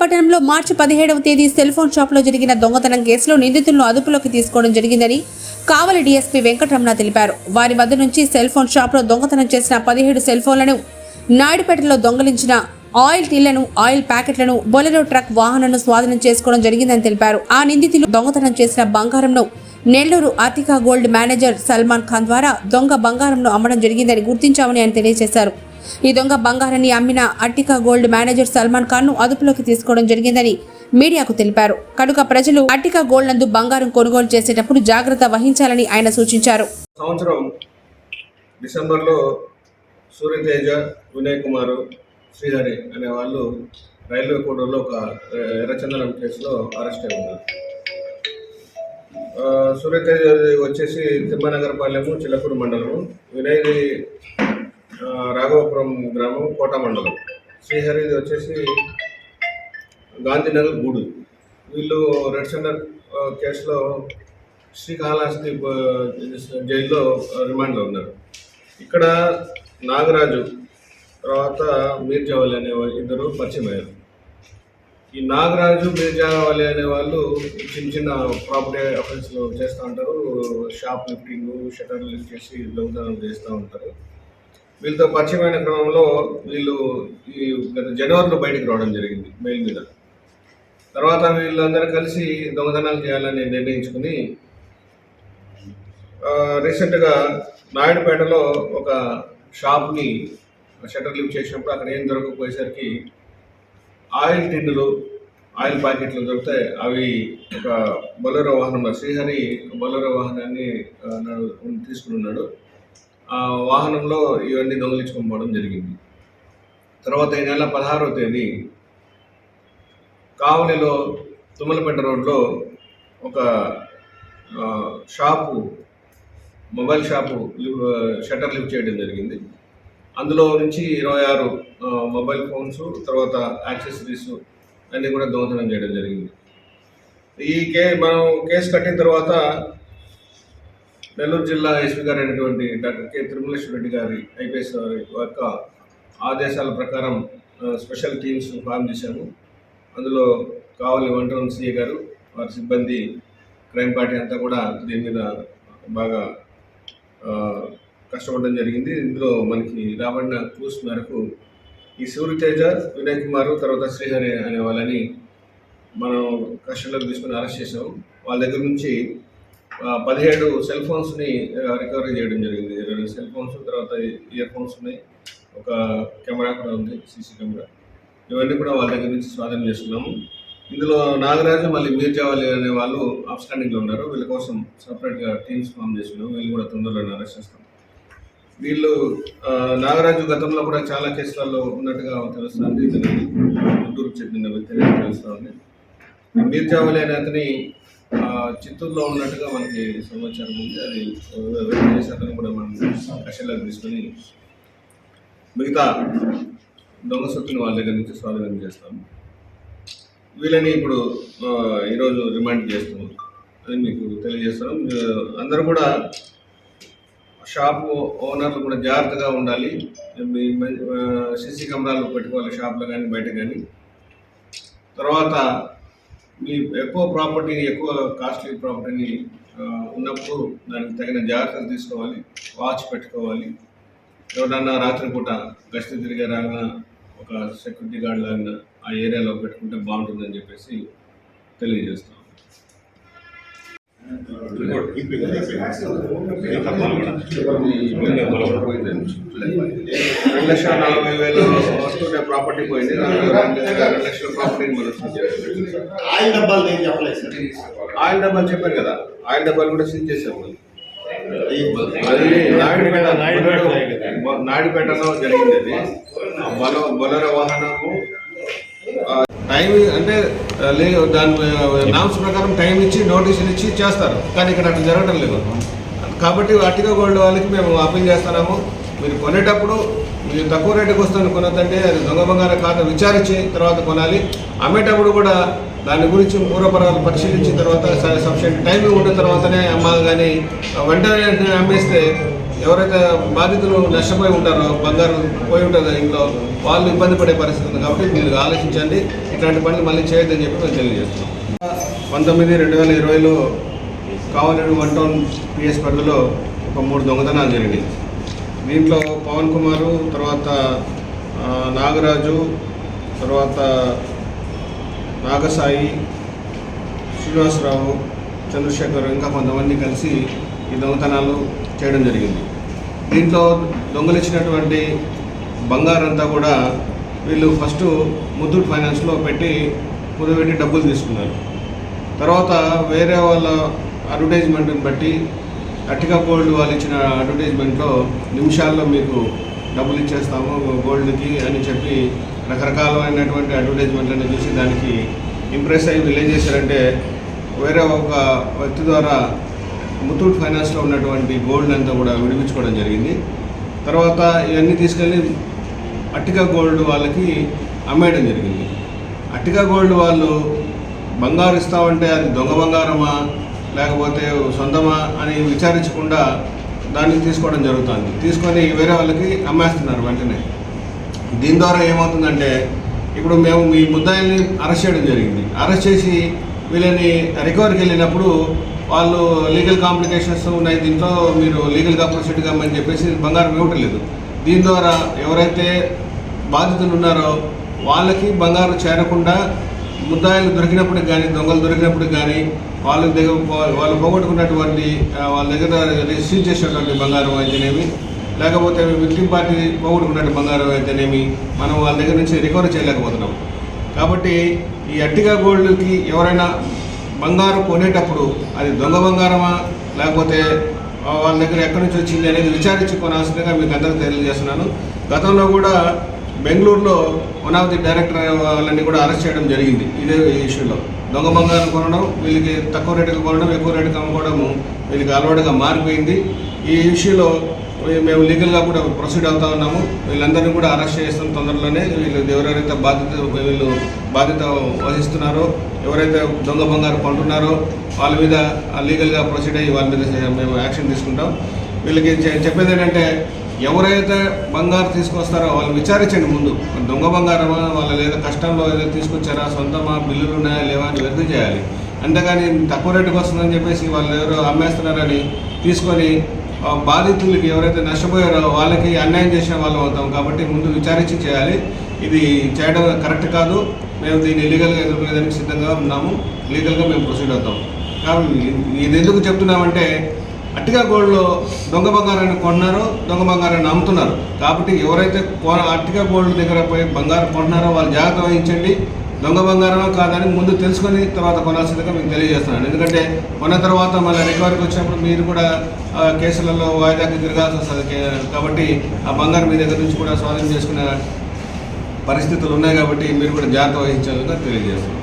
పట్టణంలో మార్చి పదిహేడవ తేదీ సెల్ ఫోన్ షాప్లో జరిగిన దొంగతనం కేసులో నిందితులను అదుపులోకి తీసుకోవడం జరిగిందని కావలి డీఎస్పీ వెంకటరమణ తెలిపారు. వారి వద్ద నుంచి సెల్ ఫోన్ షాప్లో దొంగతనం చేసిన పదిహేడు సెల్ ఫోన్లను నాయుడుపేటలో దొంగలించిన ఆయిల్ టీలను ఆయిల్ ప్యాకెట్లను బొలెరో ట్రక్ వాహనాలను స్వాధీనం చేసుకోవడం జరిగిందని తెలిపారు. ఆ నిందితులు దొంగతనం చేసిన బంగారంను నెల్లూరు ఆర్టికా గోల్డ్ మేనేజర్ సల్మాన్ ఖాన్ ద్వారా దొంగ బంగారంను అమ్మడం జరిగిందని గుర్తించామని ఆయన తెలియజేశారు. ఈ దొంగ బంగారాన్ని అమ్మిన అట్టికా గోల్డ్ మేనేజర్ సల్మాన్ ఖాన్ను అదుపులోకి తీసుకోవడం జరిగిందని మీడియాకు తెలిపారు. కనుక ప్రజలు అట్టికా గోల్డ్ నందు బంగారం కొనుగోలు చేసేటప్పుడు జాగ్రత్త వహించాలని ఆయన సూచించారు. సంవత్సరం డిసెంబర్లో సూర్యతేజ వినయ్ కుమార్ శ్రీహరి అనే వాళ్ళు రైల్వే కోడూరులో ఒక ఎర్రచందనం కేసులో అరెస్ట్ అయి ఉన్నారు. సూర్యతేజ వచ్చేసి తిమ్మనగరపాలెము చిలకూరు మండలము. వినయ్ రాఘవపురం గ్రామం కోట మండలం. శ్రీహరిది వచ్చేసి గాంధీనగర్ గూడు. వీళ్ళు రెడ్ సెంటర్ కేసులో శ్రీకాళహస్తి జైల్లో రిమాండ్లో ఉన్నారు. ఇక్కడ నాగరాజు తర్వాత మీర్జావలి అనే ఇద్దరు పరిచయం అయ్యారు. ఈ నాగరాజు మీర్జావలి అనే వాళ్ళు చిన్న చిన్న ప్రాపర్టీ అఫెన్స్లు చేస్తూ ఉంటారు. షాప్ లిఫ్టింగ్ షటర్ లిఫ్ట్ చేసి దొంగతనం చేస్తూ ఉంటారు. వీళ్ళతో పరిచయమైన క్రమంలో వీళ్ళు ఈ గత జనవరిలో బయటికి రావడం జరిగింది మెయిల్ మీద. తర్వాత వీళ్ళందరూ కలిసి దొంగతనాలు చేయాలని నిర్ణయించుకుని రీసెంట్గా నాయుడుపేటలో ఒక షాప్ని షటర్ లిఫ్ట్ చేసినప్పుడు అక్కడ ఏం దొరకకపోయేసరికి ఆయిల్ టిన్నులు ఆయిల్ ప్యాకెట్లు దొరికితే అవి ఒక బొలరో వాహనంలో శ్రీహరి బొలరో వాహనాన్ని నడు- తీసుకుని ఉన్నాడు. వాహనంలో ఇవన్నీ దొంగలించుకొని పోవడం జరిగింది. తర్వాత ఈ నెల పదహారవ తేదీ కావలిలో తుమ్మలపేట రోడ్లో ఒక షాపు మొబైల్ షాపు లివ్- షట్టర్ లిఫ్ట్ చేయడం జరిగింది. అందులో నుంచి ఇరవై ఆరు మొబైల్ ఫోన్స్ తర్వాత యాక్సెసరీస్ అన్నీ కూడా దొంగతనం చేయడం జరిగింది. ఈ కే మనం కేసు కట్టిన తర్వాత నెల్లూరు జిల్లా ఎస్పీ గారు అయినటువంటి డాక్టర్ కె తిరుమలేశ్వర రెడ్డి గారి ఐపీఎస్ గారి యొక్క ఆదేశాల ప్రకారం స్పెషల్ టీమ్స్ ఫామ్ చేశాము. అందులో కావలి వన్ టౌన్ సిఏ గారు వారి సిబ్బంది క్రైమ్ పార్టీ అంతా కూడా దీని మీద బాగా కష్టపడడం జరిగింది. ఇందులో మనకి రాబడిన క్లూస్ మేరకు ఈ సూర్యతేజ వినయ్ కుమార్ తర్వాత శ్రీహరి అనే వాళ్ళని మనం కస్టడీలోకి తీసుకుని అరెస్ట్ చేసాం వాళ్ళ దగ్గర నుంచి పదిహేడు సెల్ ఫోన్స్ని రికవరీ చేయడం జరిగింది. రెండు సెల్ ఫోన్స్ తర్వాత ఇయర్ ఫోన్స్ ఉన్నాయి. ఒక కెమెరా కూడా ఉంది సీసీ కెమెరా. ఇవన్నీ కూడా వాళ్ళ దగ్గర నుంచి స్వాధీనం చేసుకున్నాము. ఇందులో నాగరాజు మళ్ళీ మీర్జావాలి అనే వాళ్ళు అప్స్టాండింగ్లో ఉన్నారు. వీళ్ళ కోసం సపరేట్గా టీమ్స్ ఫామ్ చేస్తున్నాం వీళ్ళు కూడా తొందరలో అరెస్ట్ చేస్తాం. వీళ్ళు నాగరాజు గతంలో కూడా చాలా కేసులలో ఉన్నట్టుగా తెలుస్తుంది. గుంటూరుకు చెందిన వ్యక్తి తెలుస్తుంది. మీర్జావాలి అనే అతని చిత్తూరులో ఉన్నట్టుగా మనకి సమాచారం ఉంది అది వెరిఫై కూడా మనం కషన్లోకి తీసుకొని మిగతా దొంగ సొత్తుని వాళ్ళ దగ్గర నుంచి స్వాధీనం చేస్తాము వీళ్ళని ఇప్పుడు ఈరోజు రిమాండ్ చేస్తున్నాం అని మీకు తెలియజేస్తున్నాం. అందరూ కూడా షాపు ఓనర్లు కూడా జాగ్రత్తగా ఉండాలి. సీసీ కెమెరాలు పెట్టుకోవాలి షాప్లో కానీ బయట కానీ. తర్వాత మీ ఎక్కువ ప్రాపర్టీని ఎక్కువ కాస్ట్లీ ప్రాపర్టీని ఉన్నప్పుడు దానికి తగిన జాగ్రత్తలు తీసుకోవాలి వాచ్ పెట్టుకోవాలి. ఎవరన్నా రాత్రిపూట గస్తీ తిరిగే రాగా ఒక సెక్యూరిటీ గార్డ్ లాగా ఆ ఏరియాలో పెట్టుకుంటే బాగుంటుందని చెప్పేసి తెలియజేస్తాం రెండు లక్షల నలభై వేలు. వస్తుండే ప్రాపర్టీ పోయింది రెండు లక్షల ప్రాపర్టీని మనం. ఆయిల్ డబ్బాలు నేను చెప్పలేదు సార్ ఆయిల్ డబ్బాలు చెప్పారు కదా ఆయిల్ డబ్బాలు కూడా సీజ్ చేసాము అది నాయుడుపేట బొ- నాయుడుపేటలో జరిగింది అది. బల బొలర వాహనము టైం అంటే ఆ, దాని నామ్స్ ప్రకారం టైం ఇచ్చి నోటీసులు ఇచ్చి చేస్తారు. కానీ ఇక్కడ అట్లా జరగడం లేదు. కాబట్టి అట్టిగా గోల్డ్ వాళ్ళకి మేము అప్పీల్ చేస్తున్నాము. మీరు కొనేటప్పుడు మీరు తక్కువ రేటుకి వస్తుంది కొనొద్దంటే అది దొంగ బంగారం కాదు విచారించి తర్వాత కొనాలి. అమ్మేటప్పుడు కూడా దాని గురించి పూర్వపరాలు పరిశీలించిన తర్వాత సఫిషియంట్ టైమింగ్ ఉన్న తర్వాతనే అమ్మాలి. కానీ వెంటనే అమ్మేస్తే ఎవరైతే బాధితులు నష్టపోయి ఉంటారో బంగారం పోయి ఉంటారు ఇంట్లో వాళ్ళు ఇబ్బంది పడే పరిస్థితి ఉంది కాబట్టి మీరు ఆలోచించండి. ఇట్లాంటి పనులు మళ్ళీ చేయొద్దని చెప్పి మేము తెలియజేస్తున్నాం. పంతొమ్మిది రెండు వేల ఇరవైలో కావలేడు వన్ టౌన్ పిఎస్ పరిధిలో ఒక మూడు దొంగతనాలు జరిగినాయి. దీంట్లో పవన్ కుమారు తర్వాత నాగరాజు తర్వాత నాగసాయి శ్రీనివాసరావు చంద్రశేఖర్ ఇంకా కొంతమంది కలిసి ఈ దొంగతనాలు చేయడం జరిగింది. దీంట్లో దొంగలిచ్చినటువంటి బంగారంతా కూడా వీళ్ళు ఫస్ట్ ముత్తూట్ ఫైనాన్స్లో పెట్టి కుదబెట్టి డబ్బులు తీసుకున్నారు. తర్వాత వేరే వాళ్ళ అడ్వర్టైజ్మెంట్ని బట్టి అట్టిగా గోల్డ్ వాళ్ళు ఇచ్చిన అడ్వర్టైజ్మెంట్లో నిమిషాల్లో మీకు డబ్బులు ఇచ్చేస్తాము గోల్డ్కి అని చెప్పి రకరకాలైనటువంటి అడ్వర్టైజ్మెంట్లను చూసి దానికి ఇంప్రెస్ అయ్యి వీళ్ళు ఏం చేశారంటే వేరే ఒక వ్యక్తి ద్వారా ముత్తూట్ ఫైనాన్స్లో ఉన్నటువంటి గోల్డ్ అంతా కూడా విడిపించుకోవడం జరిగింది. తర్వాత ఇవన్నీ తీసుకెళ్ళి అట్టిగా గోల్డ్ వాళ్ళకి అమ్మేయడం జరిగింది. అట్టిగా గోల్డ్ వాళ్ళు బంగారు ఇస్తామంటే అది దొంగ బంగారమా లేకపోతే సొంతమా అని విచారించకుండా దాన్ని తీసుకోవడం జరుగుతుంది. తీసుకొని వేరే వాళ్ళకి అమ్మేస్తున్నారు వెంటనే. దీని ద్వారా ఏమవుతుందంటే ఇప్పుడు మేము మీ ముద్దాయిల్ని అరెస్ట్ చేయడం జరిగింది. అరెస్ట్ చేసి వీళ్ళని రికవరీకి వెళ్ళినప్పుడు వాళ్ళు లీగల్ కాంప్లికేషన్స్ ఉన్నాయి దీంట్లో మీరు లీగల్గా ప్రొసీడ్ కమ్మని చెప్పేసి బంగారం ఇవ్వటం లేదు దీని ద్వారా ఎవరైతే బాధితులు ఉన్నారో వాళ్ళకి బంగారం చేరకుండా ముద్దాయిలు దొరికినప్పటికి కానీ దొంగలు దొరికినప్పటికి కానీ వాళ్ళ దగ్గర వాళ్ళు పోగొట్టుకున్నటువంటి వాళ్ళ దగ్గర రిసీవ్ చేసినటువంటి బంగారం అయితేనేమి లేకపోతే విక్టిమ్ పార్టీ పోగొట్టుకున్నట్టు బంగారం అయితేనేమి మనం వాళ్ళ దగ్గర నుంచి రికవర్ చేయలేకపోతున్నాం. కాబట్టి ఈ అట్టిగా గోల్డ్కి ఎవరైనా బంగారం కొనేటప్పుడు అది దొంగ బంగారమా? లేకపోతే వాళ్ళ దగ్గర ఎక్కడి నుంచి వచ్చింది అనేది విచారించి కొనాల్సిందిగా మీకు అందరికీ తెలియజేస్తున్నాను. గతంలో కూడా బెంగళూరులో వన్ ఆఫ్ ది డైరెక్టర్ వాళ్ళని కూడా అరెస్ట్ చేయడం జరిగింది ఇదే ఇష్యూలో. దొంగ బంగారం కొనడం వీళ్ళకి తక్కువ రేటుకి కొనడం ఎక్కువ రేటుకి అమ్ముకోవడము వీళ్ళకి అలవాటుగా మారిపోయింది. ఈ ఇష్యూలో మేము లీగల్గా కూడా ప్రొసీడ్ అవుతా ఉన్నాము. వీళ్ళందరినీ కూడా అరెస్ట్ చేస్తాం తొందరలోనే. వీళ్ళు ఎవరెవరైతే బాధ్యత వీళ్ళు బాధ్యత వహిస్తున్నారో ఎవరైతే దొంగ బంగారు కొంటున్నారో వాళ్ళ మీద లీగల్గా ప్రొసీడ్ అయ్యి వాళ్ళ మీద మేము యాక్షన్ తీసుకుంటాం. వీళ్ళకి చెప్పేది ఏంటంటే ఎవరైతే బంగారు తీసుకొస్తారో వాళ్ళు విచారించండి ముందు. దొంగ బంగారమా వాళ్ళ లేదా కష్టంలో ఏదో తీసుకొచ్చారా సొంతమా బిల్లులు ఉన్నాయా లేవా అని వెరిఫై చేయాలి. అంతేగాని తక్కువ రేటుకి వస్తుందని చెప్పేసి వాళ్ళు ఎవరో అమ్మేస్తున్నారని తీసుకొని బాధితులకి ఎవరైతే నష్టపోయారో వాళ్ళకి అన్యాయం చేసిన వాళ్ళం అవుతాం కాబట్టి ముందు విచారించి చేయాలి. ఇది చేయడం కరెక్ట్ కాదు. మేము దీన్ని లీగల్గా ఎదుర్కొనేదానికి సిద్ధంగా ఉన్నాము. లీగల్గా మేము ప్రొసీడ్ అవుతాం. కాబట్టి ఇది. ఎందుకు చెప్తున్నామంటే అట్టిగా గోల్డ్లో దొంగ బంగారాన్ని కొన్నారో దొంగ బంగారాన్ని అమ్ముతున్నారు. కాబట్టి ఎవరైతే అట్టిగా గోల్డ్ దగ్గర పోయి బంగారం కొంటున్నారో వాళ్ళు జాగ్రత్త వహించండి. దొంగ బంగారమా కాదని ముందు తెలుసుకొని తర్వాత కొనాల్సిందిగా మీకు తెలియజేస్తున్నాను ఎందుకంటే కొన్న తర్వాత మళ్ళీ రికవరీకి వచ్చినప్పుడు మీరు కూడా ఆ, కేసులలో వాయిదాకి తిరగాల్సి వస్తుంది. కాబట్టి ఆ బంగారం మీ దగ్గర నుంచి కూడా స్వాధీనం చేసుకునే పరిస్థితులు ఉన్నాయి కాబట్టి మీరు కూడా జాగ్రత్త వహించాలని తెలియజేస్తున్నాను